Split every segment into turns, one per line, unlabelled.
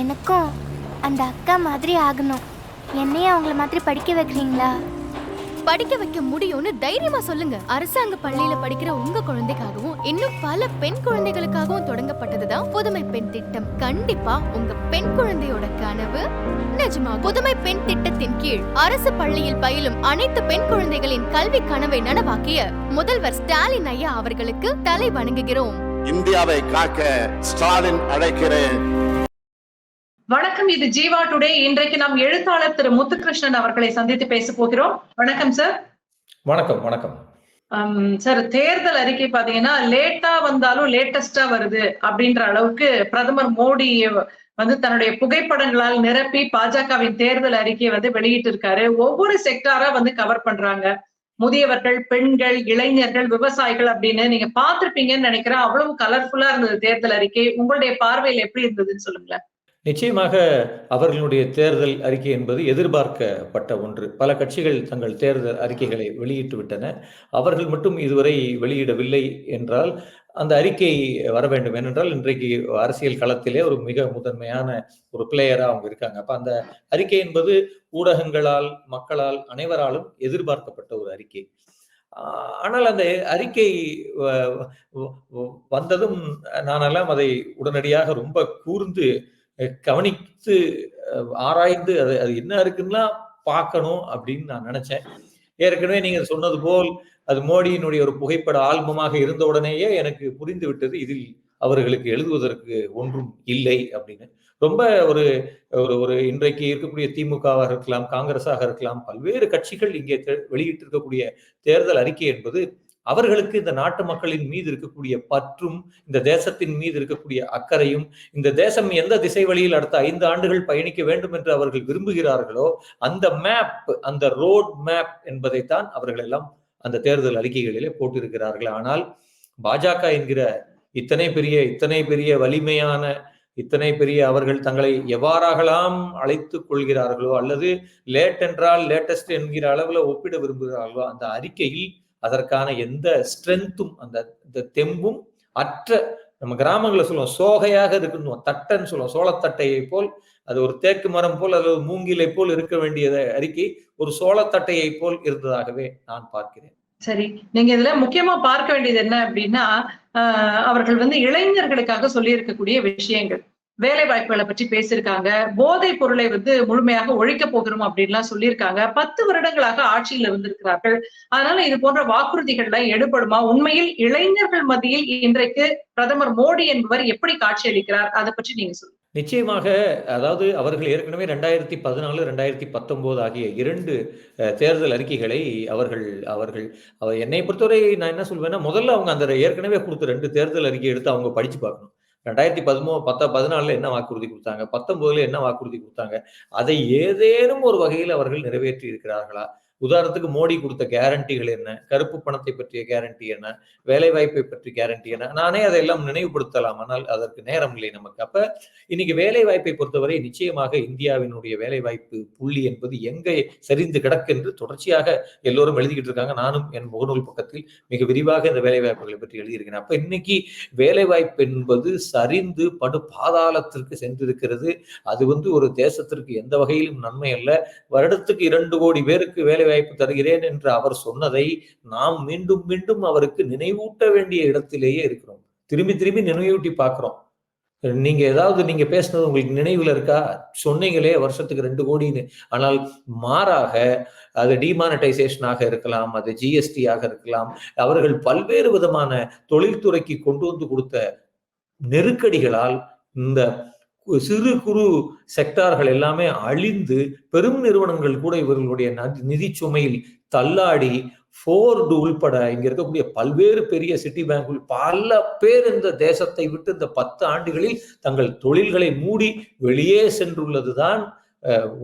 எனக்கும் அந்த அக்கா மாதிரி ஆகணும். என்னையும் அவங்கள மாதிரி படிக்க வைக்கிறீங்களா?
படிக்க வைக்க முடியும்னு தைரியமா சொல்லுங்க. அரசாங்க பள்ளியில படிக்கிற உங்க குழந்தைக்காகவும் இன்னும் பல பெண் குழந்தைகளுக்காகவும் தொடங்கப்பட்டதுதான் புதுமை பெண் திட்டம். கண்டிப்பா உங்க பெண் குழந்தையோட கனவு நிஜமா புதுமை பெண் திட்டத்தின் கீழ் அரசு பள்ளியில் பயிலும் அனைத்து பெண் குழந்தைகளின் கல்வி கனவை நனவாக்கிய முதல்வர் ஸ்டாலின் ஐயா அவர்களுக்கு தலை வணங்குகிறோம்.
இந்தியாவை காக்க ஸ்டாலின் அழைக்கிறேன்.
வணக்கம் இது ஜீவா டுடே. இன்றைக்கு நாம் எழுத்தாளர் திரு முத்துகிருஷ்ணன் அவர்களை சந்தித்து பேச போகிறோம். வணக்கம் சார்
வணக்கம் வணக்கம்.
சார் தேர்தல் அறிக்கை பாத்தீங்கன்னா லேட்டா வந்தாலும் லேட்டஸ்டா வருது அப்படின்ற அளவுக்கு பிரதமர் மோடி வந்து தன்னுடைய புகைப்படங்களால் நிரப்பி பாஜகவின் தேர்தல் அறிக்கையை வந்து வெளியிட்டு இருக்காரு ஒவ்வொரு செக்டாரா வந்து கவர் பண்றாங்க. முதியவர்கள் பெண்கள் இளைஞர்கள் விவசாயிகள் அப்படின்னு நீங்க பார்த்திருப்பீங்கன்னு நினைக்கிறேன். அவ்வளவு கலர்ஃபுல்லா இருந்தது தேர்தல் அறிக்கை. உங்களுடைய பார்வையில் எப்படி இருந்ததுன்னு சொல்லுங்களேன்.
நிச்சயமாக அவர்களுடைய தேர்தல் அறிக்கை என்பது எதிர்பார்க்கப்பட்ட ஒன்று. பல கட்சிகள் தங்கள் தேர்தல் அறிக்கைகளை வெளியிட்டு விட்டன அவர்கள் மட்டும் இதுவரை வெளியிடவில்லை என்றால் அந்த அறிக்கை வர வேண்டும். ஏனென்றால் இன்றைக்கு அரசியல் களத்திலே ஒரு மிக முதன்மையான ஒரு பிளேயரா அவங்க இருக்காங்க. அப்ப அந்த அறிக்கை என்பது ஊடகங்களால் மக்களால் அனைவராலும் எதிர்பார்க்கப்பட்ட ஒரு அறிக்கை. ஆனால் அந்த அறிக்கை வ- வந்ததும் நானெல்லாம் அதை உடனடியாக ரொம்ப கூர்ந்து கவனித்து ஆராய்ந்து அது அது என்ன இருக்குன்னா பார்க்கணும் அப்படின்னு நான் நினைச்சேன். ஏற்கனவே நீங்க சொன்னது போல் அது மோடியினுடைய ஒரு புகைப்பட ஆல்பமாக இருந்த உடனேயே எனக்கு புரிந்து விட்டது இதில் அவர்களுக்கு எழுதுவதற்கு ஒன்றும் இல்லை அப்படின்னு. ரொம்ப ஒரு ஒரு ஒரு இன்றைக்கு இருக்கக்கூடிய திமுகவாக இருக்கலாம் காங்கிரஸாக இருக்கலாம் பல்வேறு கட்சிகள் இங்கே வெளியிட்டிருக்கக்கூடிய தேர்தல் அறிக்கை என்பது அவர்களுக்கு இந்த நாட்டு மக்களின் மீது இருக்கக்கூடிய பற்றும் இந்த தேசத்தின் மீது இருக்கக்கூடிய அக்கறையும் இந்த தேசம் எந்த திசை வழியில் அடுத்த ஐந்து ஆண்டுகள் பயணிக்க வேண்டும் என்று அவர்கள் விரும்புகிறார்களோ அந்த மேப் அந்த ரோட் மேப் என்பதைத்தான் அவர்கள் எல்லாம் அந்த தேர்தல் அறிக்கைகளிலே போட்டிருக்கிறார்கள். ஆனால் பாஜக என்கிற இத்தனை பெரிய இத்தனை பெரிய வலிமையான இத்தனை பெரிய அவர்கள் தங்களை எவ்வாறாகலாம் அழைத்து கொள்கிறார்களோ அல்லது லேட் என்றால் லேட்டஸ்ட் என்கிற அளவில் ஒப்பிட விரும்புகிறார்களோ அந்த அறிக்கையில் அதற்கான எந்த ஸ்ட்ரென்த்தும் அந்த இந்த தெம்பும் அற்ற நம்ம கிராமங்களில் சொல்லுவோம் சோகையாக இருக்கணும் தட்டைன்னு சொல்லுவோம் சோளத்தட்டையை போல் அது ஒரு தேக்கு மரம் போல் அது மூங்கிலை போல் இருக்க வேண்டியதை அறிக்கை ஒரு சோளத்தட்டையை போல் இருந்ததாகவே நான் பார்க்கிறேன்.
சரி நீங்க இதுல முக்கியமா பார்க்க வேண்டியது என்ன அப்படின்னா ஆஹ் அவர்கள் வந்து இளைஞர்களுக்காக சொல்லி இருக்கக்கூடிய விஷயங்கள். வேலை வாய்ப்புகளை பற்றி பேசியிருக்காங்க. போதைப் பொருளை வந்து முழுமையாக ஒழிக்க போகிறோம் அப்படின்லாம் சொல்லியிருக்காங்க. பத்து வருடங்களாக ஆட்சியில் இருந்திருக்கிறார்கள். அதனால இது போன்ற வாக்குறுதிகள்லாம் எடுபடுமா? உண்மையில் இளைஞர்கள் மத்தியில் இன்றைக்கு பிரதமர் மோடி என்பவர் எப்படி காட்சியளிக்கிறார்? அதை பற்றி நீங்க சொல்லுங்க.
நிச்சயமாக அதாவது அவர்கள் ஏற்கனவே ரெண்டாயிரத்தி பதினாலு ரெண்டாயிரத்தி பத்தொன்பது ஆகிய இரண்டு அஹ், தேர்தல் அறிக்கைகளை அவர்கள் அவர்கள் அவர் என்னை பொறுத்தவரை நான் என்ன சொல்வேன்னா முதல்ல அவங்க அந்த ஏற்கனவே கொடுத்த ரெண்டு தேர்தல் அறிக்கை எடுத்து அவங்க படிச்சு பார்க்கணும். ரெண்டாயிரத்தி பதிமூ பத்த பதினாலுல என்ன வாக்குறுதி கொடுத்தாங்க? பத்தொன்பதுல என்ன வாக்குறுதி கொடுத்தாங்க? அதை ஏதேனும் ஒரு வகையில் அவர்கள் நிறைவேற்றி இருக்கிறார்களா உதாரணத்துக்கு மோடி கொடுத்த கேரண்டிகள் என்ன? கருப்பு பணத்தை பற்றிய கேரண்டி என்ன? வேலை வாய்ப்பை பற்றி கேரண்டி என்ன? நானே அதையெல்லாம் நினைவுபடுத்தலாம் ஆனால் அதற்கு நேரம் இல்லை நமக்கு. அப்ப இன்னைக்கு வேலை வாய்ப்பை பொறுத்தவரை நிச்சயமாக இந்தியாவினுடைய வேலை வாய்ப்பு புள்ளி என்பது எங்கே சரிந்து கிடக்கு என்று தொடர்ச்சியாக எல்லோரும் எழுதிக்கிட்டு இருக்காங்க. நானும் என் முகநூல் பக்கத்தில் மிக விரிவாக இந்த வேலை வாய்ப்புகளை பற்றி எழுதியிருக்கிறேன். அப்ப இன்னைக்கு வேலை வாய்ப்பு என்பது சரிந்து படு பாதாளத்திற்கு சென்றிருக்கிறது. அது வந்து ஒரு தேசத்திற்கு எந்த வகையிலும் நன்மை அல்ல. வருடத்துக்கு இரண்டு கோடி பேருக்கு வேலை வேலை வாய்ப்பு தருகிறேன் என்று அவர் சொன்னதை நாம் மீண்டும் மீண்டும் அவருக்கு நினைவூட்ட வேண்டிய இடத்திலேயே இருக்கிறோம். திரும்பி திரும்பி நினைவூட்டி பார்க்கிறோம். நீங்க ஏதாவது நீங்க பேசினது உங்களுக்கு நினைவுல இருக்கா? சொன்னீங்களே வருஷத்துக்கு ரெண்டு கோடின்னு. ஆனால் மாறாக அது டிமானடைசேஷனாக இருக்கலாம் அது ஜிஎஸ்டி ஆக இருக்கலாம் அவர்கள் பல்வேறு விதமான தொழில்துறைக்கு கொண்டு வந்து கொடுத்த நெருக்கடிகளால் இந்த சிறு குறு செக்டார்கள் எல்லாமே அழிந்து பெரும் நிறுவனங்கள் கூட இவர்களுடைய நிதி சுமையில் தள்ளாடி ஃபோர்டு உள்பட இங்க இருக்கக்கூடிய பல்வேறு பெரிய சிட்டி பேங்க் பல பேர் இந்த தேசத்தை விட்டு இந்த பத்து ஆண்டுகளில் தங்கள் தொழில்களை மூடி வெளியே சென்றுள்ளதுதான்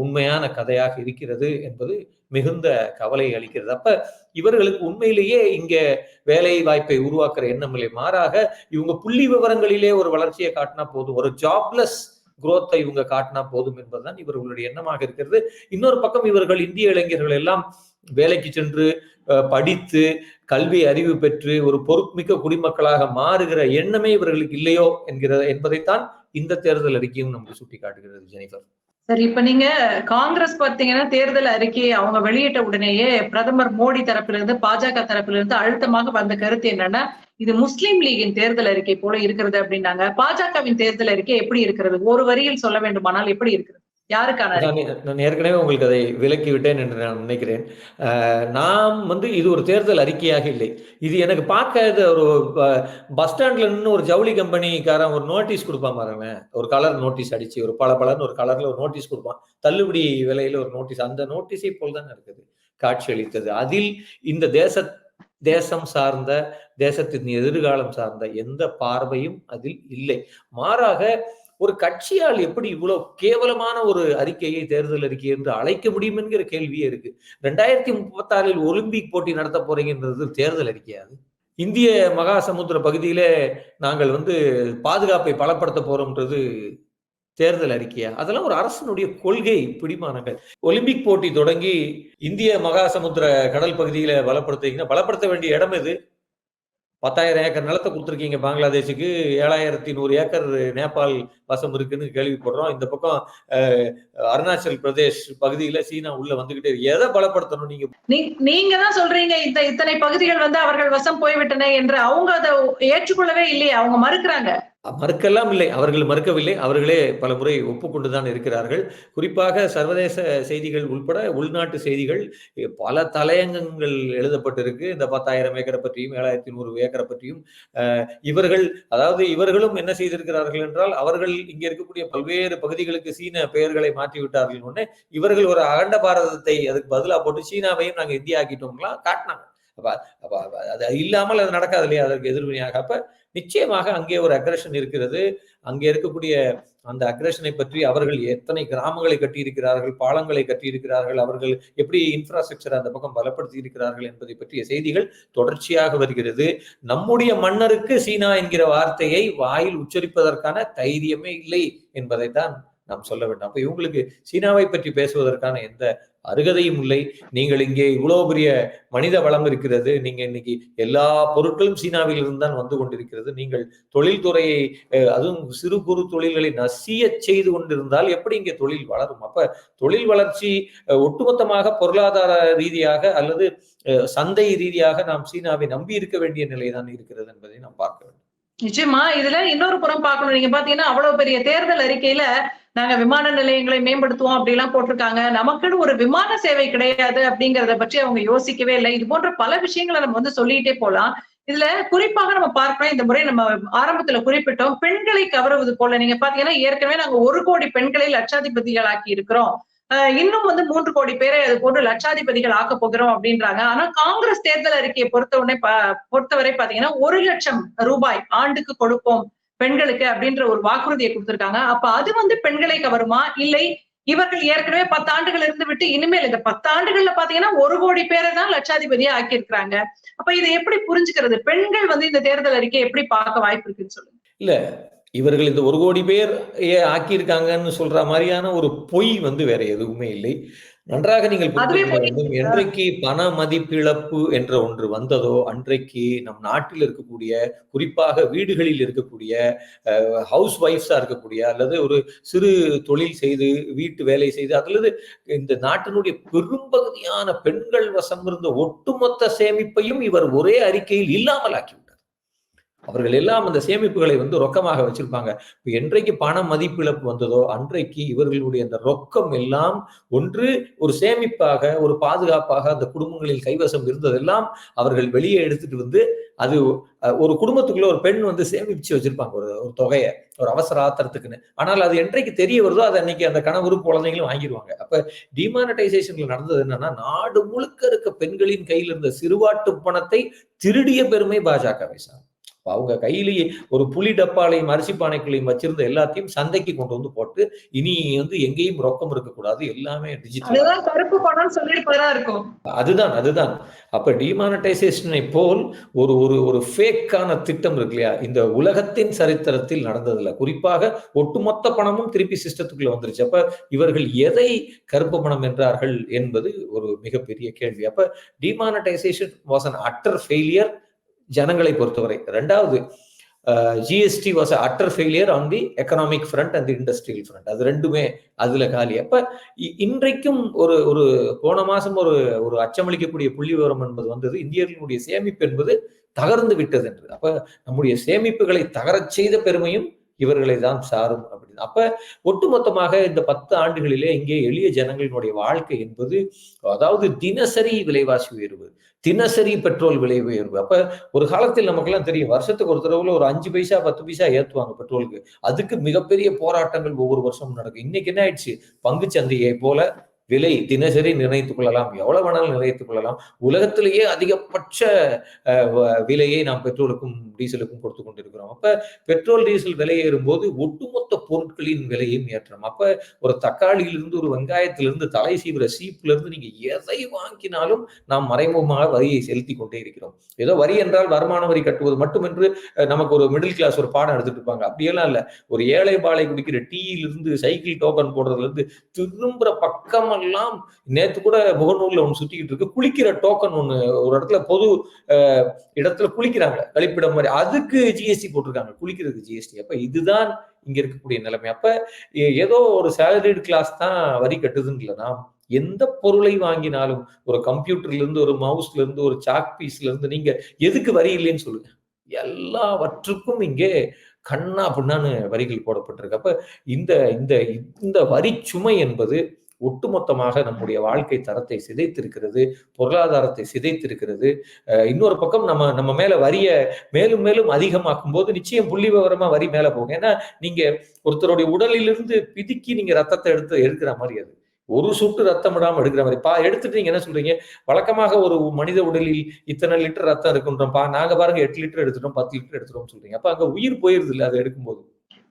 உண்மையான கதையாக இருக்கிறது என்பது மிகுந்த கவலை அளிக்கிறது. அப்ப இவர்களுக்கு உண்மையிலேயே இங்க வேலை வாய்ப்பை உருவாக்குற எண்ணம் இல்லை. மாறாக இவங்க புள்ளி விவரங்களிலே ஒரு வளர்ச்சியை காட்டினா போதும். ஒரு ஜாப்லெஸ் குரோத்தை இவங்க காட்டினா போதும் என்பதுதான் இவர்களுடைய எண்ணமாக இருக்கிறது. இன்னொரு பக்கம் இவர்கள் இந்திய இளைஞர்கள் எல்லாம் வேலைக்கு சென்று படித்து கல்வி அறிவு பெற்று ஒரு பொறுப்புமிக்க குடிமக்களாக மாறுகிற எண்ணமே இவர்களுக்கு இல்லையோ என்கிற என்பதைத்தான் இந்த தேர்தல் அறிக்கையும் நமக்கு சுட்டி காட்டுகிறது ஜெனிஃபர்.
சரி இப்ப நீங்க காங்கிரஸ் பார்த்தீங்கன்னா தேர்தல் அறிக்கையை அவங்க வெளியிட்ட உடனேயே பிரதமர் மோடி தரப்பிலிருந்து பாஜக தரப்பிலிருந்து அழுத்தமாக வந்த கருத்து என்னன்னா இது முஸ்லிம் லீகின் தேர்தல் அறிக்கை போல இருக்கிறது அப்படின்னாங்க. பாஜகவின் தேர்தல் அறிக்கை எப்படி இருக்கிறது? ஒரு வரியில் சொல்ல வேண்டுமானால் எப்படி இருக்கிறது?
நான் ஏற்கனவே உங்களுக்கு அதை விலக்கி விட்டேன் என்று நான் நினைக்கிறேன். நாம் வந்து இது ஒரு தேர்தல் அறிக்கையாக இல்லை. இது எனக்கு பார்க்க ஒரு பஸ் ஸ்டாண்ட்ல நின்று ஒரு ஜவுளி கம்பெனிக்காரன் ஒரு நோட்டீஸ் கொடுப்பான் பாருங்களேன். ஒரு கலர் நோட்டீஸ் அடிச்சு ஒரு பல பலன்னு ஒரு கலர்ல ஒரு நோட்டீஸ் கொடுப்பான். தள்ளுபடி விலையில ஒரு நோட்டீஸ். அந்த நோட்டீஸை போல் தான் இருக்குது. காட்சி அளித்தது. அதில் இந்த தேச தேசம் சார்ந்த தேசத்தின் எதிர்காலம் சார்ந்த எந்த பார்வையும் அதில் இல்லை. மாறாக ஒரு கட்சியால் எப்படி இவ்வளவு கேவலமான ஒரு அறிக்கையை தேர்தல் அறிக்கை என்று அழைக்க முடியும் என்கிற கேள்வியே இருக்கு. ரெண்டாயிரத்தி முப்பத்தாறில் ஒலிம்பிக் போட்டி நடத்த போறீங்கன்றது தேர்தல் அறிக்கையாது இந்திய மகா சமுத்திர பகுதியிலே நாங்கள் வந்து பாதுகாப்பை பலப்படுத்த போறோம்ன்றது தேர்தல் அறிக்கையா? அதெல்லாம் ஒரு அரசனுடைய கொள்கை பிடிமானங்கள். ஒலிம்பிக் போட்டி தொடங்கி இந்திய மகா சமுத்திர கடல் பகுதியில பலப்படுத்துறீங்கன்னா பலப்படுத்த வேண்டிய இடம் எது? பத்தாயிரம் ஏக்கர் நிலத்தை கொடுத்துருக்கீங்க பங்களாதேஷுக்கு ஏழாயிரத்தி நூறு ஏக்கர் நேபாள் வசம் இருக்குன்னு கேள்விப்படுறோம். இந்த பக்கம் அஹ், அருணாச்சல் பிரதேஷ் பகுதியில சீனா உள்ள வந்துகிட்டே எதை பலப்படுத்தணும் நீங்க?
நீ- நீங்க தான் சொல்றீங்க இந்த இத்தனை பகுதிகள் வந்து அவர்கள் வசம் போய்விட்டன என்று. அவங்க அதை ஏற்றுக்கொள்ளவே இல்லையே அவங்க மறுக்கிறாங்க.
மறுக்கலாம் இல்லை. அவர்கள் மறுக்கவில்லை. அவர்களே பல முறை ஒப்புக்கொண்டுதான் இருக்கிறார்கள். குறிப்பாக சர்வதேச செய்திகள் உள்பட உள்நாட்டு செய்திகள் பல தலையங்கங்கள் எழுதப்பட்டிருக்கு. இந்த பத்தாயிரம் ஏக்கரை பற்றியும் ஏழாயிரத்தி நூறு ஏக்கரை பற்றியும். இவர்கள் அதாவது இவர்களும் என்ன செய்திருக்கிறார்கள் என்றால் அவர்கள் இங்க இருக்கக்கூடிய பல்வேறு பகுதிகளுக்கு சீன பெயர்களை மாற்றி விட்டார்கள் இவர்கள் ஒரு அகண்ட பாரதத்தை அதுக்கு பதிலா போட்டு சீனாவையும் நாங்க இந்தியா ஆக்கிட்டோம்லாம் காட்டினாங்க. அப்போ அப்போ அது இல்லாமல் அது நடக்காது இல்லையா? அதற்கு எதிர்வினையாக. அப்போ நிச்சயமாக அங்கே ஒரு அக்ரஷன் இருக்கிறது. அங்கே இருக்கக்கூடிய அந்த அக்ரஷனை பற்றி அவர்கள் எத்தனை கிராமங்களை கட்டியிருக்கிறார்கள் பாலங்களை கட்டியிருக்கிறார்கள் அவர்கள் எப்படி இன்ஃப்ராஸ்ட்ரக்சர் அந்த பக்கம் பலப்படுத்தி இருக்கிறார்கள் என்பதை பற்றிய செய்திகள் தொடர்ச்சியாக வருகிறது. நம்முடைய மன்னருக்கு சீனா என்கிற வார்த்தையை வாயில் உச்சரிப்பதற்கான தைரியமே இல்லை என்பதைத்தான் நாம் சொல்ல வேண்டும். அப்ப இவங்களுக்கு சீனாவை பற்றி பேசுவதற்கான எந்த அருகதையும் இல்லை. நீங்கள் இங்கே இவ்வளவு பெரிய மனித வளம் இருக்கிறது. நீங்க இன்னைக்கு எல்லா பொருட்களும் சீனாவில் இருந்துதான் வந்து கொண்டிருக்கிறது. நீங்கள் தொழில்துறையை அதுவும் சிறு குறு தொழில்களை நசிய செய்து கொண்டிருந்தால் எப்படி இங்கே தொழில் வளரும்? அப்ப தொழில் வளர்ச்சி அஹ், ஒட்டுமொத்தமாக பொருளாதார ரீதியாக அல்லது அஹ், சந்தை ரீதியாக நாம் சீனாவை நம்பி இருக்க வேண்டிய நிலைதான் இருக்கிறது என்பதை நாம் பார்க்க வேண்டும்.
நிச்சயமா இதுல இன்னொரு புறம் பார்க்கணும். நீங்க பாத்தீங்கன்னா அவ்வளவு பெரிய தேர்தல் அறிக்கையில நாங்க விமான நிலையங்களை மேம்படுத்துவோம் அப்படி எல்லாம் போட்டிருக்காங்க. நமக்குன்னு ஒரு விமான சேவை கிடையாது அப்படிங்கறத பற்றி அவங்க யோசிக்கவே இல்லை. இது போன்ற பல விஷயங்களை நம்ம வந்து சொல்லிட்டே போலாம் இதுல குறிப்பாக நம்ம பார்க்கணும் இந்த முறை நம்ம ஆரம்பத்துல குறிப்பிட்டோம் பெண்களை கவருவது போல. நீங்க பாத்தீங்கன்னா ஏற்கனவே நாங்க ஒரு கோடி பெண்களை லட்சாதிபதிகளாக்கி இருக்கிறோம். இன்னும் வந்து மூன்று கோடி பேரை அது போன்று லட்சாதிபதிகள் ஆக்க போகிறோம் அப்படின்றாங்க. ஆனா காங்கிரஸ் தேர்தல் அறிக்கையை பொறுத்தவரை பொறுத்தவரை பாத்தீங்கன்னா ஒரு லட்சம் ரூபாய் ஆண்டுக்கு கொடுப்போம் பெண்களுக்கு அப்படின்ற ஒரு வாக்குறுதியை கொடுத்திருக்காங்க. அப்ப அது வந்து பெண்களை கவருமா? இல்லை. இவர்கள் ஏற்கனவே பத்தாண்டுகள் இருந்து விட்டு இனிமேல் இந்த பத்தாண்டுகள்ல பாத்தீங்கன்னா ஒரு கோடி பேரை தான் லட்சாதிபதியா ஆக்கியிருக்கிறாங்க. அப்ப இதை எப்படி புரிஞ்சுக்கிறது? பெண்கள் வந்து இந்த தேர்தல் அறிக்கையை எப்படி பார்க்க வாய்ப்பு இருக்குன்னு சொல்லுங்க.
இல்ல இவர்கள் இந்த ஒரு கோடி பேர் ஆக்கியிருக்காங்கன்னு சொல்ற மாதிரியான ஒரு பொய் வந்து வேற எதுவுமே இல்லை. நன்றாக நீங்கள். வேண்டும். என்றைக்கு பண மதிப்பிழப்பு என்ற ஒன்று வந்ததோ அன்றைக்கு நம் நாட்டில் இருக்கக்கூடிய குறிப்பாக வீடுகளில் இருக்கக்கூடிய ஹவுஸ் ஒய்ஃப்ஸா இருக்கக்கூடிய அல்லது ஒரு சிறு தொழில் செய்து வீட்டு வேலை செய்து அல்லது இந்த நாட்டினுடைய பெரும்பகுதியான பெண்கள் வசம் இருந்த ஒட்டுமொத்த சேமிப்பையும் இவர் ஒரே அறிக்கையில் இல்லாமல் ஆக்கிவிட்டார். அவர்கள் எல்லாம் அந்த சேமிப்புகளை வந்து ரொக்கமாக வச்சிருப்பாங்க. என்றைக்கு பண மதிப்பிழப்பு வந்ததோ அன்றைக்கு இவர்களுடைய அந்த ரொக்கம் எல்லாம் ஒன்று ஒரு சேமிப்பாக ஒரு பாதுகாப்பாக அந்த குடும்பங்களில் கைவசம் இருந்ததெல்லாம் அவர்கள் வெளியே எடுத்துட்டு வந்து அது ஒரு குடும்பத்துக்குள்ள ஒரு பெண் வந்து சேமிச்சு வச்சிருப்பாங்க ஒரு ஒரு தொகையை ஒரு அவசர ஆத்திரத்துக்குன்னு ஆனால் அது என்றைக்கு தெரிய வருதோ அது அன்னைக்கு அந்த கணவரும் குழந்தைங்களும் வாங்கிடுவாங்க. அப்ப டிமானடைசேஷன்ல நடந்தது என்னன்னா நாடு முழுக்க இருக்க பெண்களின் கையில் இருந்த சிறுவாட்டு பணத்தை திருடிய பெருமை பாஜகவை சார் அவங்க கையிலேயே ஒரு புலி டப்பாலையும் அரிசி பானைகளையும் வச்சிருந்த எல்லாத்தையும் சந்தைக்கு கொண்டு வந்து போட்டு இனி வந்து எங்கேயும் ரொக்கம் இருக்கக்கூடாது. எல்லாமே டிஜிட்டல்
அதுதான் கருப்பு பணம் இருக்கும்.
அதுதான் அதுதான். அப்ப டிமானடைசேஷனை போல் ஒரு ஒரு ஒரு ஃபேக்கான திட்டம் இருக்கு இல்லையா? இந்த உலகத்தின் சரித்திரத்தில் நடந்ததில்ல குறிப்பாக ஒட்டுமொத்த பணமும் திருப்பி சிஸ்டத்துக்குள்ள வந்துருச்சு. அப்ப இவர்கள் எதை கருப்பு பணம் என்றார்கள் என்பது ஒரு மிகப்பெரிய கேள்வி. அப்ப demonetisation was an utter failure ஜனங்களை பொறுத்தவரை. ரெண்டாவது GST was utter failure on the economic front and industrial front அது ரெண்டுமே அதுல காலி. அப்ப இ- இன்றைக்கும் ஒரு ஒரு போன மாசம் ஒரு ஒரு அச்சமளிக்கக்கூடிய புள்ளி விவரம் என்பது வந்தது. இந்தியர்களுடைய சேமிப்பு என்பது தகர்ந்து விட்டது என்று. அப்ப நம்முடைய சேமிப்புகளை தகரச் செய்த பெருமையும் இவர்களை தான் சாரும் அப்படின்னு. அப்ப ஒட்டுமொத்தமாக இந்த பத்து ஆண்டுகளிலே இங்கே எளிய ஜனங்களினுடைய வாழ்க்கை என்பது அதாவது தினசரி விலைவாசி உயர்வு தினசரி பெட்ரோல் விலை உயர்வு. அப்ப ஒரு காலத்தில் நமக்கெல்லாம் தெரியும் வருஷத்துக்கு ஒரு தடவை ஒரு அஞ்சு பைசா பத்து பைசா ஏத்துவாங்க பெட்ரோலுக்கு. அதுக்கு மிகப்பெரிய போராட்டங்கள் ஒவ்வொரு வருஷமும் நடக்கும். இன்னைக்கு என்ன ஆயிடுச்சு? பங்கு சந்தையை போல விலை தினசரி நிர்ணயித்துக் கொள்ளலாம். எவ்வளவு வேணாலும் நிர்ணயித்துக் கொள்ளலாம். உலகத்திலேயே அதிகபட்ச விலையை நாம் பெட்ரோலுக்கும் டீசலுக்கும் கொடுத்து கொண்டிருக்கிறோம். அப்ப பெட்ரோல் டீசல் விலை ஏறும்போது ஒட்டுமொத்த பொருட்களின் விலையும் ஏற்றம். அப்ப ஒரு தக்காளியிலிருந்து ஒரு வெங்காயத்திலிருந்து தலை சீவிர சீப்புல இருந்து நீங்க எதை வாங்கினாலும் நாம் மறைமுகமாக வரியை செலுத்தி கொண்டே இருக்கிறோம். ஏதோ வரி என்றால் வருமான வரி கட்டுவது மட்டுமென்று நமக்கு ஒரு மிடில் கிளாஸ் ஒரு பாடம் எடுத்துட்டு இருப்பாங்க. அப்படியெல்லாம் இல்ல. ஒரு ஏழை பாலை குடிக்கிற டீயிலிருந்து சைக்கிள் டோக்கன் போடுறதுல இருந்து திரும்புற பக்கமெல்லாம் நேற்று கூட முகநூலில் ஒன்று சுற்றிக்கிட்டு இருக்கு. குளிக்கிற டோக்கன் ஒன்று ஒரு இடத்துல பொது இடத்துல குளிக்கிறாங்க. கழிப்பிடம் மாதிரி. அதுக்கு ஜிஎஸ்டி போட்டிருக்காங்க. குளிக்கிறதுக்கு ஜிஎஸ்டி அப்ப இதுதான் இங்க இருக்கக்கூடிய நிலைமை. அப்ப ஏதோ ஒரு சேலரிடு கிளாஸ் தான் வரி கட்டுதுன்னு இல்லை எந்த பொருளை வாங்கினாலும் ஒரு கம்ப்யூட்டர்ல இருந்து ஒரு மவுஸ்ல இருந்து ஒரு சாக் பீஸ்ல இருந்து நீங்க எதுக்கு வரி இல்லைன்னு சொல்லுங்க. எல்லாவற்றுக்கும் இங்கே கண்ணா பின்னான்னு வரிகள் போடப்பட்டிருக்கு. அப்ப இந்த இந்த இந்த வரி சுமை என்பது ஒட்டுமொத்தமாக நம்முடைய வாழ்க்கை தரத்தை சிதைத்திருக்கிறது பொருளாதாரத்தை சிதைத்திருக்கிறது. இன்னொரு பக்கம் நம்ம நம்ம மேல வரிய மேலும் மேலும் அதிகமாக்கும் போது நிச்சயம் புள்ளி விவரமா வரி மேல போகும். ஏன்னா நீங்க ஒருத்தருடைய உடலிலிருந்து பிதுக்கி நீங்க ரத்தத்தை எடுத்து எடுக்கிற மாதிரி அது. ஒரு சொட்டு ரத்தம் விடாம எடுக்கிற மாதிரி. பா எடுத்துட்டு நீங்க என்ன சொல்றீங்க? வழக்கமாக ஒரு மனித உடலில் இத்தனை லிட்டர் ரத்தம் இருக்குன்றோம்ப்பா நாங்க பாருங்க எட்டு லிட்டர் எடுத்துட்டோம் பத்து லிட்டர் எடுத்துட்டோம் சொல்றீங்க. அப்ப அங்க உயிர் போயிருது இல்லை அதை எடுக்கும்போது.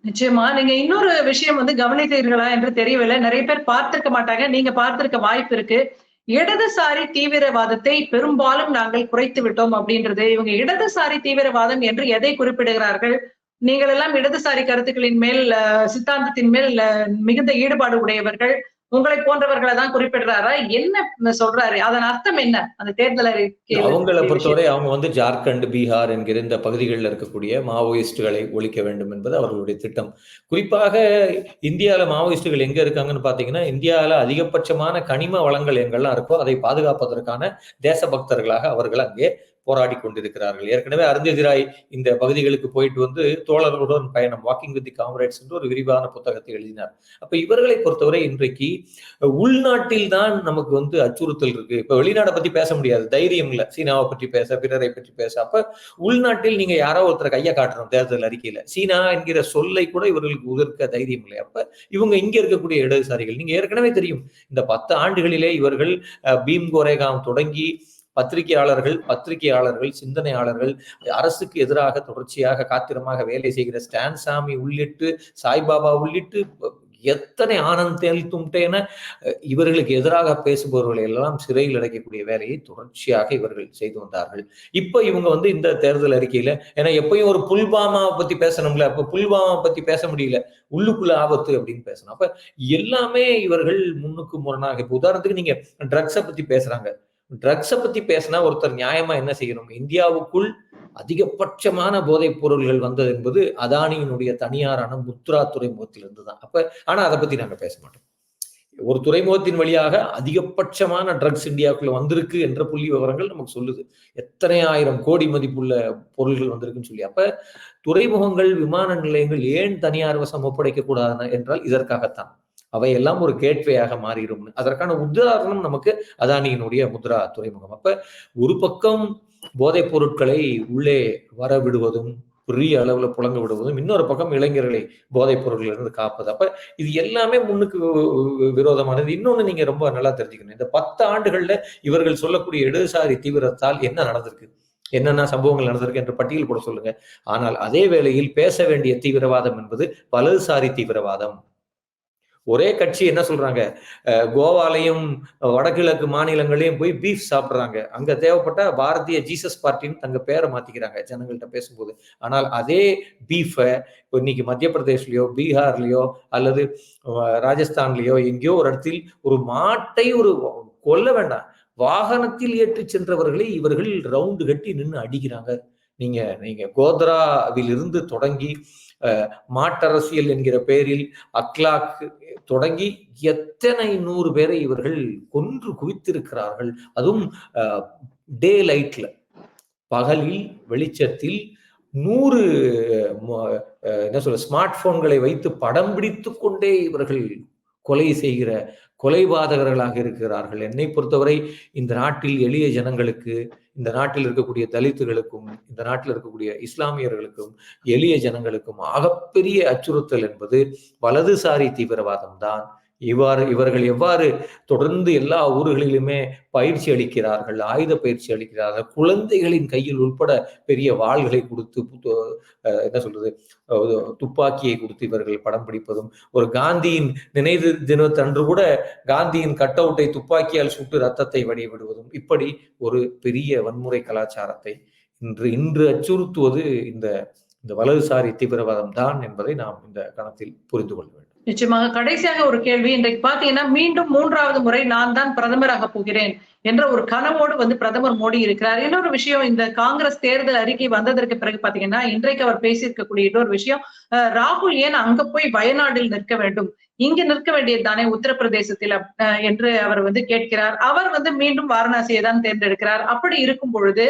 நிச்சயமா. நீங்க இன்னொரு விஷயம் வந்து கவனித்தீர்களா என்று தெரியவில்லை. நிறைய பேர் பார்த்திருக்க மாட்டாங்க. நீங்க பார்த்திருக்க வாய்ப்பு இருக்கு. இடதுசாரி தீவிரவாதத்தை பெரும்பாலும் நாங்கள் குறைத்து விட்டோம் அப்படின்றது. இவங்க இடதுசாரி தீவிரவாதம் என்று எதை குறிப்பிடுகிறார்கள்? நீங்கள் எல்லாம் இடதுசாரி கருத்துக்களின் மேல் சித்தாந்தத்தின் மேல் மிகுந்த ஈடுபாடு உடையவர்கள். உங்களை போன்றவர்களை தான் குறிப்பிடுறாரா? என்ன சொல்றாரு? அதன் அர்த்தம் என்ன? அந்த தேர்தல் அறிக்கையில
அவங்கள பொறுத்தவரை அவங்க வந்து ஜார்க்கண்ட் பீகார் என்கிற இந்த பகுதிகளில் இருக்கக்கூடிய மாவோயிஸ்டுகளை ஒழிக்க வேண்டும் என்பது அவர்களுடைய திட்டம். குறிப்பாக இந்தியால மாவோயிஸ்டுகள் எங்க இருக்காங்கன்னு பாத்தீங்கன்னா இந்தியால அதிகபட்சமான கனிம வளங்கள் எங்கெல்லாம் இருக்கோ அதை பாதுகாப்பதற்கான தேசபக்தர்களாக அவர்கள் அங்கே போராடி கொண்டிருக்கிறார்கள் ஏற்கனவே அருந்ததிராய் இந்த பகுதிகளுக்கு போயிட்டு வந்து தோழர்களுடன் பயணம் வாக்கிங் வித் காம்ரேட்ஸ் என்று ஒரு விரிவான புத்தகத்தை எழுதினார். அப்ப இவர்களை பொறுத்தவரை இன்றைக்கு உள்நாட்டில் தான் நமக்கு வந்து அச்சுறுத்தல் இருக்கு. இப்ப வெளிநாடை பத்தி பேச முடியாது. தைரியம் இல்ல. சீனாவை பற்றி பேச பிறரை பற்றி பேச. அப்ப உள்நாட்டில் நீங்க யாரோ ஒருத்தரை கையை காட்டணும் தேர்தல் அறிக்கையில. சீனா என்கிற சொல்லை கூட இவர்களுக்கு உதிர்க்க தைரியம் இல்லை அப்ப இவங்க இங்க இருக்கக்கூடிய இடதுசாரிகள் நீங்க ஏற்கனவே தெரியும். இந்த பத்து ஆண்டுகளிலே இவர்கள் அஹ், பீம் கோரேகாம் தொடங்கி பத்திரிகையாளர்கள் பத்திரிகையாளர்கள் சிந்தனையாளர்கள் அரசுக்கு எதிராக தொடர்ச்சியாக காத்திரமாக வேலை செய்கிற ஸ்டான் சாமி உள்ளிட்டு சாய்பாபா உள்ளிட்டு எத்தனை ஆனந்த் தேல் தும்டேன இவர்களுக்கு எதிராக பேசுபவர்களை எல்லாம் சிறையில் அடைக்கக்கூடிய வேலையை தொடர்ச்சியாக இவர்கள் செய்து வந்தார்கள். இப்ப இவங்க வந்து இந்த தேர்தல் அறிக்கையில ஏன்னா எப்பயும் ஒரு புல்வாமாவை பத்தி பேசணும்ல அப்ப புல்வாமா பத்தி பேச முடியல உள்ளுக்குள்ள ஆபத்து அப்படின்னு பேசணும். அப்ப எல்லாமே இவர்கள் முன்னுக்கு முரணாக இப்ப உதாரணத்துக்கு நீங்க ட்ரக்ஸை பத்தி பேசுறாங்க. ட்ரக்ஸை பத்தி பேசினா ஒருத்தர் நியாயமா என்ன செய்யணும்? இந்தியாவுக்குள் அதிகபட்சமான போதைப் பொருள்கள் வந்தது என்பது அதானியினுடைய தனியாரான முத்ரா துறைமுகத்திலிருந்து தான். அப்ப ஆனா அதை பத்தி நாங்க பேச மாட்டோம். ஒரு துறைமுகத்தின் வழியாக அதிகபட்சமான ட்ரக்ஸ் இந்தியாவுக்குள்ள வந்திருக்கு என்ற புள்ளி விவரங்கள் நமக்கு சொல்லுது. எத்தனை ஆயிரம் கோடி மதிப்புள்ள பொருள்கள் வந்திருக்குன்னு சொல்லி. அப்ப துறைமுகங்கள் விமான நிலையங்கள் ஏன் தனியார் வசம் ஒப்படைக்க கூடாது என்றால் இதற்காகத்தான். அவையெல்லாம் ஒரு கேட்வேயாக மாறிடும். அதற்கான உதாரணம் நமக்கு அதானியினுடைய முத்ரா துறைமுகம். அப்ப ஒரு பக்கம் போதைப் பொருட்களை உள்ளே வர விடுவதும் பெரிய அளவுல புழங்க விடுவதும் இன்னொரு பக்கம் இளைஞர்களை போதைப் பொருட்களிலிருந்து காப்பது. அப்ப இது எல்லாமே முன்னுக்கு விரோதமானது. இன்னொன்னு நீங்க ரொம்ப நல்லா தெரிஞ்சுக்கணும். இந்த பத்து ஆண்டுகள்ல இவர்கள் சொல்லக்கூடிய இடதுசாரி தீவிரத்தால் என்ன நடந்திருக்கு? என்னென்ன சம்பவங்கள் நடந்திருக்கு என்ற பட்டியல் போட சொல்லுங்க. ஆனால் அதே வேளையில் பேச வேண்டிய தீவிரவாதம் என்பது வலதுசாரி தீவிரவாதம். ஒரே கட்சி என்ன சொல்றாங்க? கோவாலையும் வடகிழக்கு மாநிலங்களையும் போய் பீஃப் சாப்பிட்றாங்க. அங்க தேவைப்பட்ட பாரதிய ஜீசஸ் பார்ட்டின்னு தங்க பேரை மாத்திக்கிறாங்க ஜனங்கள்கிட்ட பேசும்போது. ஆனால் அதே பீஃபை இன்னைக்கு மத்திய பிரதேஷ்லயோ பீகார்லயோ அல்லது ராஜஸ்தான்லயோ எங்கேயோ ஒரு இடத்தில் ஒரு மாட்டை ஒரு கொல்ல வேண்டாம். வாகனத்தில் ஏற்றி சென்றவர்களை இவர்கள் ரவுண்டு கட்டி நின்று அடிக்கிறாங்க. நீங்க நீங்க கோத்ராவில் இருந்து தொடங்கி மாட்டரசியல் என்கிற பெயரில் அக்லாக் தொடங்கி எத்தனை நூறு பேரை இவர்கள் கொன்று குவித்திருக்கிறார்கள். அதுவும் டே லைட்ல பகலில் வெளிச்சத்தில் நூறு அஹ், என்ன சொல்ற ஸ்மார்ட் போன்களை வைத்து படம் பிடித்து கொண்டே இவர்கள் கொலை செய்கிற கொலைபாதகர்களாக இருக்கிறார்கள். என்னை பொறுத்தவரை இந்த நாட்டில் எளிய ஜனங்களுக்கு இந்த நாட்டில் இருக்கக்கூடிய தலித்துகளுக்கும் இந்த நாட்டில் இருக்கக்கூடிய இஸ்லாமியர்களுக்கும் எளிய ஜனங்களுக்கும் ஆகப்பெரிய அச்சுறுத்தல் என்பது வலதுசாரி தீவிரவாதம் தான். இவ்வாறு இவர்கள் எவ்வாறு தொடர்ந்து எல்லா ஊர்களிலுமே பயிற்சி அளிக்கிறார்கள் ஆயுத பயிற்சி அளிக்கிறார்கள் குழந்தைகளின் கையில் உட்பட பெரிய வாள்களை கொடுத்து என்ன சொல்றது துப்பாக்கியை கொடுத்து இவர்கள் படம் பிடிப்பதும் ஒரு காந்தியின் நினைவு தினத்தன்று கூட காந்தியின் கட் அவுட்டை துப்பாக்கியால் சுட்டு ரத்தத்தை வடிவிடுவதும் இப்படி ஒரு பெரிய வன்முறை கலாச்சாரத்தை இன்று இன்று அச்சுறுத்துவது இந்த இந்த வலதுசாரி தீவிரவாதம் தான் என்பதை நாம் இந்த கணத்தில் புரிந்து கொள்ள வேண்டும்.
நிச்சயமாக கடைசியாக ஒரு கேள்வி இன்றைக்கு பாத்தீங்கன்னா மீண்டும் மூன்றாவது முறை நான் தான் பிரதமராக போகிறேன் என்ற ஒரு கனவோடு வந்து பிரதமர் மோடி இருக்கிறார். இன்னொரு விஷயம் இந்த காங்கிரஸ் தேர்தல் அறிக்கை வந்ததற்கு பிறகு பாத்தீங்கன்னா இன்றைக்கு அவர் பேசியிருக்கக்கூடிய இன்னொரு விஷயம் அஹ், ராகுல் ஏன் அங்க போய் வயநாடில் நிற்க வேண்டும்? இங்கு நிற்க வேண்டியது தானே உத்தரப்பிரதேசத்தில் அஹ், என்று அவர் வந்து கேட்கிறார். அவர் வந்து மீண்டும் வாரணாசியை தான் தேர்ந்தெடுக்கிறார். அப்படி இருக்கும் பொழுது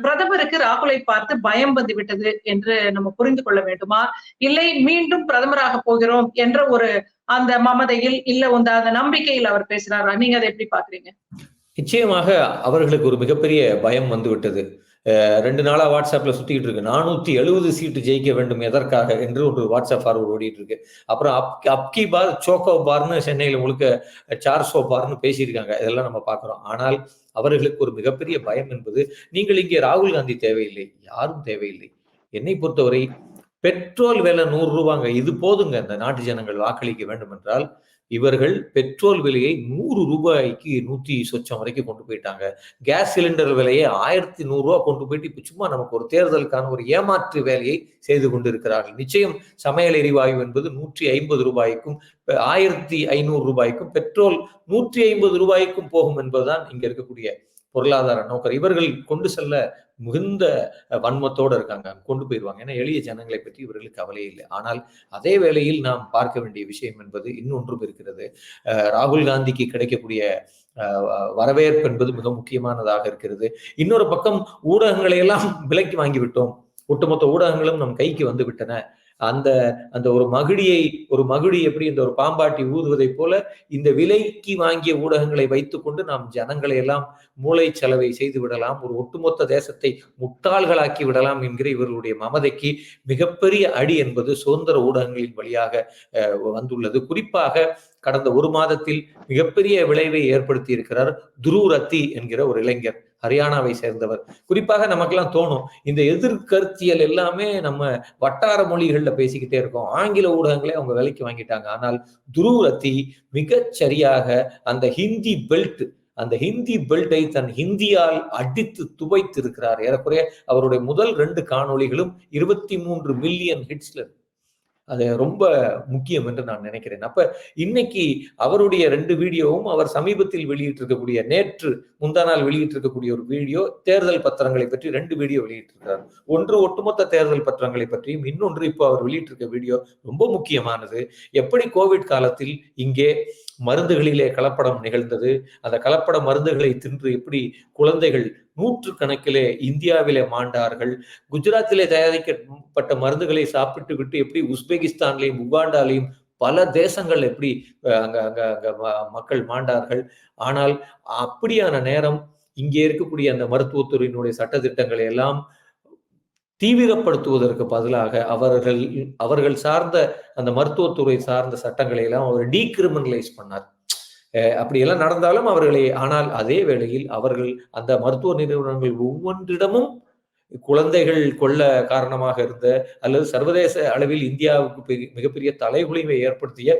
பிரதமருக்கு ராகுலை பார்த்து பயம் வந்து விட்டது என்று நம்ம புரிந்து கொள்ள வேண்டுமா? இல்லை மீண்டும் பிரதமராக போகிறோம் என்ற ஒரு அந்த மமதையில் இல்ல வந்து அந்த நம்பிக்கையில் அவர் பேசுறாரா நீங்க அதை எப்படி பாக்குறீங்க
நிச்சயமாக அவர்களுக்கு ஒரு மிகப்பெரிய பயம் வந்து விட்டது ரெண்டு நாளா வாட்ஸ்அப்ல சுற்றிக்கிட்டு இருக்கு. நானூற்றி எழுபது சீட்டு ஜெயிக்க வேண்டும் எதற்காக என்று ஒரு வாட்ஸ்அப் ஃபார்வர்டு ஓடிட்டு இருக்கு. அப்புறம் அப் அப்கி பார் சோக்கோ பார்னு சென்னையில் முழுக்க சார்சோ பார்னு பேசியிருக்காங்க. இதெல்லாம் நம்ம பார்க்குறோம். ஆனால் அவர்களுக்கு ஒரு மிகப்பெரிய பயம் என்பது நீங்கள் இங்கே ராகுல் காந்தி தேவையில்லை யாரும் தேவையில்லை. என்னை பொறுத்தவரை பெட்ரோல் விலை நூறு ரூபாங்க. இது போதுங்க இந்த நாட்டு ஜனங்கள் வாக்களிக்க வேண்டும் என்றால் இவர்கள் பெட்ரோல் விலையை நூறு ரூபாய்க்கு நூத்தி சொச்சம் வரைக்கும் கொண்டு போயிட்டாங்க. கேஸ் சிலிண்டர் விலையை ஆயிரத்தி நூறுரூவா கொண்டு போயிட்டு இப்ப சும்மா நமக்கு ஒரு தேர்தலுக்கான ஒரு ஏமாற்று வேலையை செய்து கொண்டிருக்கிறார்கள். நிச்சயம் சமையல் எரிவாயு என்பது நூற்றி ஐம்பது ரூபாய்க்கும் ஆயிரத்தி ஐநூறு ரூபாய்க்கும் பெட்ரோல் நூற்றி ஐம்பது ரூபாய்க்கும் போகும் என்பதுதான் இங்க இருக்கக்கூடிய பொருளாதார நோக்கர். இவர்கள் கொண்டு செல்ல மிகுந்த வன்மத்தோடு இருக்காங்க. கொண்டு போயிடுவாங்க ஏன்னா எளிய ஜனங்களை பற்றி இவர்களுக்கு கவலையே இல்லை. ஆனால் அதே வேளையில் நாம் பார்க்க வேண்டிய விஷயம் என்பது இன்னொன்றும் இருக்கிறது. ராகுல் காந்திக்கு கிடைக்கக்கூடிய வரவேற்பு என்பது மிக முக்கியமானதாக இருக்கிறது. இன்னொரு பக்கம் ஊடகங்களை எல்லாம் விலைக்கு வாங்கிவிட்டோம். ஒட்டுமொத்த ஊடகங்களும் நம் கைக்கு வந்து விட்டன. அந்த அந்த ஒரு மகிழியை ஒரு மகிழி எப்படி இந்த ஒரு பாம்பாட்டி ஊதுவதைப் போல இந்த விலைக்கு வாங்கிய ஊடகங்களை வைத்துக்கொண்டு நாம் ஜனங்களை எல்லாம் மூளை செலவை செய்து விடலாம் ஒரு ஒட்டுமொத்த தேசத்தை முட்டாள்களாக்கி விடலாம் என்கிற இவர்களுடைய மமதைக்கு மிகப்பெரிய அடி என்பது சுதந்திர ஊடகங்களின் வழியாக வந்துள்ளது. குறிப்பாக கடந்த ஒரு மாதத்தில் மிகப்பெரிய விளைவை ஏற்படுத்தி இருக்கிறார் துரு ரத்தி என்கிற ஒரு இளைஞர். ஹரியானாவை சேர்ந்தவர். குறிப்பாக நமக்கெல்லாம் தோணும் இந்த எதிர்கருத்தியல் எல்லாமே நம்ம வட்டார மொழிகள்ல பேசிக்கிட்டே இருக்கோம். ஆங்கில ஊடகங்களே அவங்க விலைக்கு வாங்கிட்டாங்க. ஆனால் துருவரத்தி மிகச் சரியாக அந்த ஹிந்தி பெல்ட் அந்த ஹிந்தி பெல்ட்டை தன் ஹிந்தியால் அடித்து துவைத்து இருக்கிறார் ஏறக்குறைய அவருடைய முதல் ரெண்டு காணொளிகளும் இருபத்தி மூன்று மில்லியன் ஹிட்ஸ்ல இருக்கு. அது ரொம்ப முக்கியம் என்று நான் நினைக்கிறேன். அப்ப இன்னைக்கு அவருடைய ரெண்டு வீடியோவும் அவர் சமீபத்தில் வெளியிட்டிருக்கக்கூடிய நேற்று முந்தா நாள் வெளியிட்டிருக்கக்கூடிய ஒரு வீடியோ தேர்தல் பத்திரங்களை பற்றி ரெண்டு வீடியோ வெளியிட்டிருக்கிறார். ஒன்று ஒட்டுமொத்த தேர்தல் பத்திரங்களை பற்றியும் இன்னொன்று இப்போ அவர் வெளியிட்டிருக்க வீடியோ ரொம்ப முக்கியமானது. எப்படி கோவிட் காலத்தில் இங்கே மருந்துகளிலே கலப்படம் நிகழ்ந்தது. அந்த கலப்பட மருந்துகளை தின்று எப்படி குழந்தைகள் நூற்று கணக்கிலே இந்தியாவிலே மாண்டார்கள். குஜராத்திலே தயாரிக்கப்பட்ட மருந்துகளை சாப்பிட்டு விட்டு எப்படி உஸ்பெகிஸ்தான்லையும் உகாண்டாலையும் பல தேசங்கள் எப்படி அங்க அங்க அங்க ம- மக்கள் மாண்டார்கள். ஆனால் அப்படியான நேரம் இங்கே இருக்கக்கூடிய அந்த மருத்துவத்துறையினுடைய சட்டதிட்டங்களை எல்லாம் தீவிரப்படுத்துவதற்கு பதிலாக அவர்கள் அவர்கள் சார்ந்த அந்த மருத்துவத்துறை சார்ந்த சட்டங்களை எல்லாம் அவர் டீக்ரிமினலைஸ் பண்ணார். அப்படியெல்லாம் நடந்தாலும் அவர்களை ஆனால் அதே வேளையில் அவர்கள் அந்த மருத்துவ நிறுவனங்கள் ஒவ்வொன்றிடமும் குழந்தைகள் கொள்ள காரணமாக இருந்த அல்லது சர்வதேச அளவில் இந்தியாவுக்கு பெரிய- மிகப்பெரிய தலைகுலிவை ஏற்படுத்திய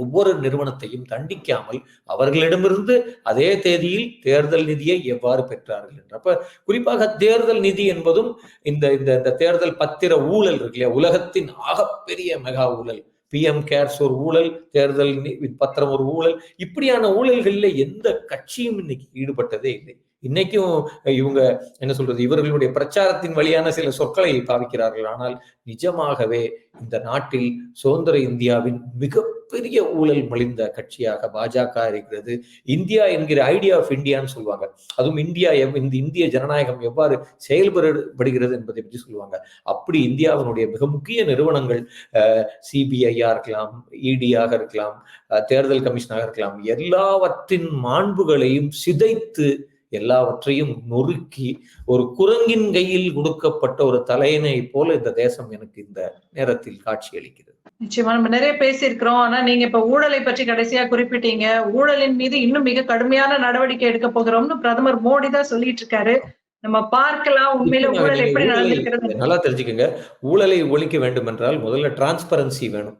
ஒவ்வொரு நிறுவனத்தையும் தண்டிக்காமல் அவர்களிடமிருந்து அதே தேதியில் தேர்தல் நிதியை எவ்வாறு பெற்றார்கள் என்ற. அப்ப குறிப்பாக தேர்தல் நிதி என்பதும் இந்த இந்த இந்த தேர்தல் பத்திர ஊழல் இருக்கு இல்லையா? உலகத்தின் ஆகப்பெரிய மெகா ஊழல். பிஎம் கேர்ஸ் ஒரு ஊழல் தேர்தல் பத்திரம் ஒரு ஊழல். இப்படியான ஊழல்களில் எந்த கட்சியும் இன்னைக்கு ஈடுபட்டதே இல்லை. இன்னைக்கும் இவங்க என்ன சொல்றது இவர்களுடைய பிரச்சாரத்தின் வழியான சில சொற்களை பாவிக்கிறார்கள். ஆனால் நிஜமாகவே இந்த நாட்டில் சுதந்திர இந்தியாவின் மிகப்பெரிய ஊழல் மலிந்த கட்சியாக பாஜக இருக்கிறது. இந்தியா என்கிற ஐடியா ஆஃப் இந்தியான்னு சொல்லுவாங்க. அதுவும் இந்தியா எவ்- இந்த இந்திய ஜனநாயகம் எவ்வாறு செயல்படுகிறது என்பதை பற்றி சொல்லுவாங்க. அப்படி இந்தியாவினுடைய மிக முக்கிய நிறுவனங்கள் சிபிஐயா இருக்கலாம் இடியாக இருக்கலாம் அஹ், தேர்தல் கமிஷனாக இருக்கலாம் எல்லாவற்றின் மாண்புகளையும் சிதைத்து எல்லாவற்றையும் நொறுக்கி ஒரு குரங்கின் கையில் கொடுக்கப்பட்ட ஒரு தலையணை போல இந்த தேசம் எனக்கு இந்த நேரத்தில் காட்சி அளிக்கிறது
நிச்சயமா நம்ம நிறைய பேசியிருக்கிறோம். ஆனா நீங்க இப்ப ஊழலை பற்றி கடைசியா குறிப்பிட்டீங்க. ஊழலின் மீது இன்னும் மிக கடுமையான நடவடிக்கை எடுக்க போகிறோம்னு பிரதமர் மோடி தான் சொல்லிட்டு இருக்காரு நம்ம பார்க்கலாம் உண்மையில ஊழல் எப்படி நடந்திருக்கிறது.
நல்லா தெரிஞ்சுக்கங்க. ஊழலை ஒழிக்க வேண்டும் என்றால் முதல்ல டிரான்ஸ்பரன்சி வேணும்.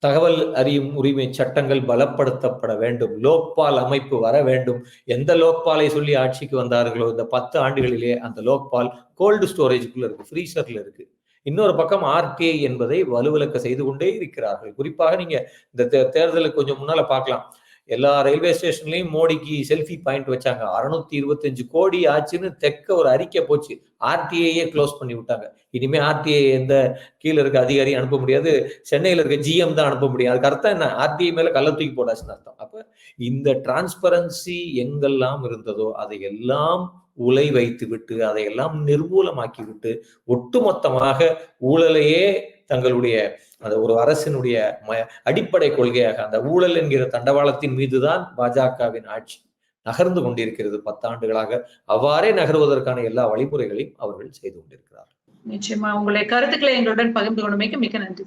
தகவல் அறியும் உரிமை சட்டங்கள் பலப்படுத்தப்பட வேண்டும். லோக்பால் அமைப்பு வர வேண்டும். எந்த லோக்பாலை சொல்லி ஆட்சிக்கு வந்தார்களோ இந்த பத்து ஆண்டுகளிலே அந்த லோக்பால் கோல்டு ஸ்டோரேஜுக்குள்ள இருக்கு ஃப்ரீசர்ல இருக்கு. இன்னொரு பக்கம் ஆர்டிஐ என்பதை வலுவிலக்க செய்து கொண்டே இருக்கிறார்கள். குறிப்பாக நீங்க இந்த தே- தேர்தலுக்கு கொஞ்சம் முன்னால பார்க்கலாம். எல்லா ரயில்வே ஸ்டேஷன்லயும் மோடிக்கு செல்ஃபி பாயிண்ட் வச்சாங்க. அறுநூத்தி இருபத்தஞ்சு கோடி ஆச்சுன்னு தெக்க ஒரு அறிக்கை போச்சு. ஆர்டிஐயே க்ளோஸ் பண்ணி விட்டாங்க. இனிமே ஆர்டிஐ எந்த கீழே இருக்க அதிகாரியும் அனுப்ப முடியாது. சென்னையில இருக்க ஜிஎம் தான் அனுப்ப முடியும். அதுக்கு அர்த்தம் என்ன? ஆர்டிஐ மேல கள்ள தூக்கி போடாச்சுன்னு அர்த்தம். அப்ப இந்த டிரான்ஸ்பரன்சி எங்கெல்லாம் இருந்ததோ அதையெல்லாம் உலை வைத்து விட்டு அதையெல்லாம் நிர்மூலமாக்கி விட்டு ஒட்டுமொத்தமாக ஊழலையே தங்களுடைய அந்த ஒரு அரசினுடைய அடிப்படை கொள்கையாக அந்த ஊழல் என்கிற தண்டவாளத்தின் மீதுதான் பாஜகவின் ஆட்சி நகர்ந்து கொண்டிருக்கிறது பத்தாண்டுகளாக. அவ்வாறே நகர்வதற்கான எல்லா வழிமுறைகளையும் அவர்கள் செய்து கொண்டிருக்கிறார்கள்.
நிச்சயமா. உங்களுடைய கருத்துக்களை எங்களுடன் பகிர்ந்து கொண்டமைக்கு மிக்க நன்றி.